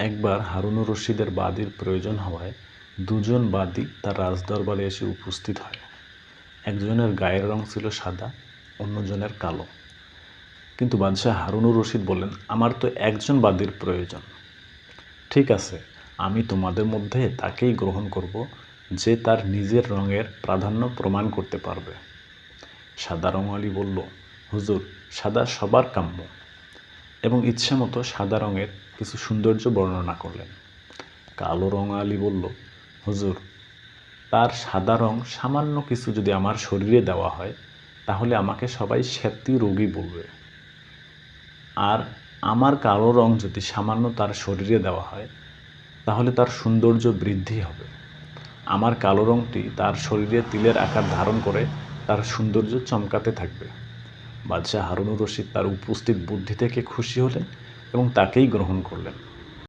একবার হারুনুর রশিদের বাদীর প্রয়োজন হওয়ায় দুজন বাদী তার রাজদরবারে এসে উপস্থিত হয়। একজনের গায়ের রং ছিল সাদা, অন্যজনের কালো। কিন্তু বাদশাহ হারুনুর রশিদ বললেন, আমার তো একজন বাদীর প্রয়োজন। ঠিক আছে, আমি তোমাদের মধ্যে তাকেই গ্রহণ করব যে তার নিজের রঙের প্রাধান্য প্রমাণ করতে পারবে। সাদা রঙালি বলল, হুজুর, সাদা সবার কাম্য। এবং ইচ্ছামতো সাদা রঙের কিছু সৌন্দর্য বর্ণনা করলেন। কালো রঙালি বলল, হুজুর, তার সাদা রং সামান্য কিছু যদি আমার শরীরে দেওয়া হয়, তাহলে আমাকে সবাই শ্বেতি রোগী বলবে। আর আমার কালো রং যদি সামান্য তার শরীরে দেওয়া হয়, তাহলে তার সৌন্দর্য বৃদ্ধি হবে। আমার কালো রংটি তার শরীরে তিলের আকার ধারণ করে তার সৌন্দর্য চমকাতে থাকবে। বাদশাহ হারুনুর রশিদ তার উপস্থিত বুদ্ধি থেকে খুশি হলেন এবং তাকেই গ্রহণ করলেন।